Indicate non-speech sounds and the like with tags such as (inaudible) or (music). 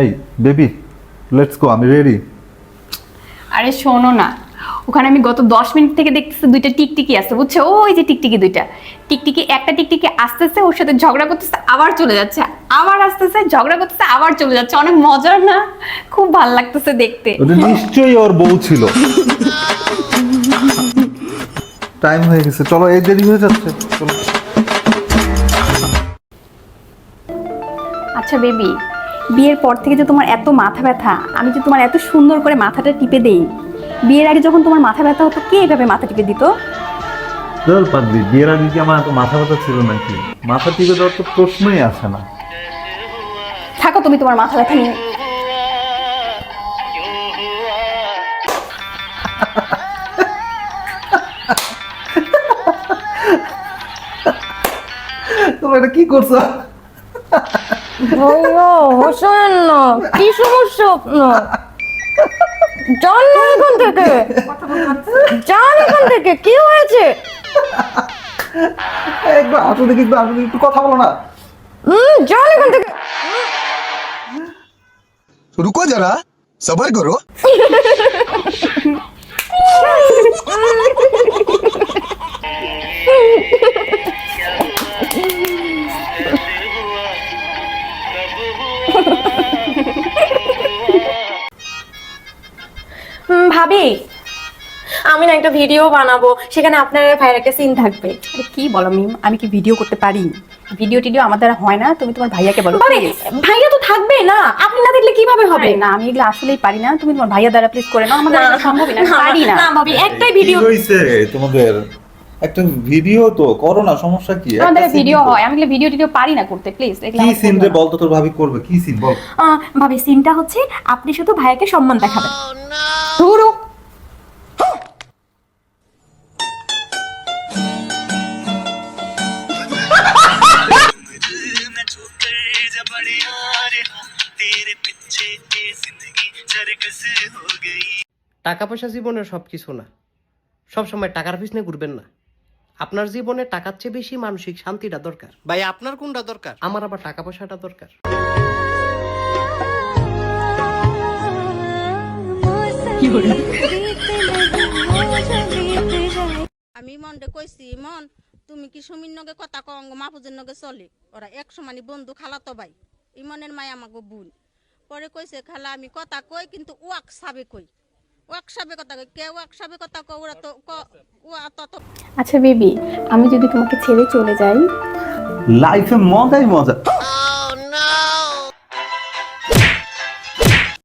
এই baby let's go আমি ready আরে শোনো না ওখানে আমি গত দশ মিনিট থেকে দেখতেছি দুইটা টিকটিকি আছে বুঝছ? ওই যে টিকটিকি দুইটা। টিকটিকি একটা টিকটিকি আসতেছে ওর সাথে ঝগড়া করতেছে আবার চলে যাচ্ছে। আবার আসতেছে ঝগড়া করতেছে আবার চলে যাচ্ছে। অনেক মজার না? খুব ভালো লাগতেছে দেখতে। নিশ্চয়ই ওর বউ ছিল। (laughs) টাইম হয়ে গেছে। চলো এই দেরি হয়ে যাচ্ছে। চলো। আচ্ছা বেবি বিয়ের পর থেকে যে তোমার এত মাথা ব্যথা আমি যে তোমার এত সুন্দর করে মাথাটা টিপে দেই বিয়ের আগে যখন তোমার মাথা ব্যথা হতো কে এভাবে মাথা টিপে দিত? বিয়ের আগে কি আমার এত মাথা ব্যথা ছিল নাকি? মাথা টিপে দেওয়ার তো প্রশ্নই আসে না। থাকো তুমি তোমার মাথা ব্যথা নিয়ে। তোমরা এটা কি করছ? হোসেন কি সমস্যা আপনার যান না এখান থেকে। যান এখান থেকে কি হয়েছে? একবার দেখি একটু কথা বলো না। হুম যান এখান থেকে। রুকো যারা সবার করো। (laughs) ভাবি আমি না একটা ভিডিও বানাবো সেখানে আপনার ভাইয়ের একটা সিন থাকবে। আরে কি বলো মিম আমি কি ভিডিও করতে পারি? ভিডিও টিডিও আমার দ্বারা হয় না তুমি তোমার ভাইয়াকে বলো আরে ভাইয়া তো থাকবে না আপনি না দেখলে কীভাবে হবে? না আমি এগুলো আসলেই পারি না তুমি তোমার ভাইয়া দ্বারা প্লিজ করে নাও আমার দ্বারা এটা না পারি না। না ভাবি একটাই ভিডিও কি হয়েছে তোমাদের? একটা ভিডিও তো করো না সমস্যা কি আমাদের ভিডিও হয়। আমি ভিডিও টিডিও পারি না করতে প্লিজ কি সিন রে বল তো তোর ভাবি করবে? কি সিন বল? ভাবি সিনটা হচ্ছে আপনি শুধু ভাইকে সম্মান দেখাবেন। oh, ধুরু! টাকা পয়সা জীবনের সব কিছু না। সবসময় টাকার পিছনে ঘুরবেন না। আপনার জীবনে টাকার চেয়ে বেশি মানসিক শান্তিটা দরকার। ভাই আপনার কোনটা দরকার? আমার আবার টাকা পয়সাটা দরকার। আমি মনটা কইছি মন তুমি কি সুমির নগে কথা কঙ্গ মাহফুজের নগে চলে? ওরা এক সমানি বন্ধু খালাতো ভাই। ইমনের মায় আমাকে বোন। পরে কইছে খালা আমি কথা কই কিন্তু ওয়াক সাবে কই? আচ্ছা বেবি আমি যদি তোমাকে ছেড়ে চলে যাই? লাইফে মজাই মজা।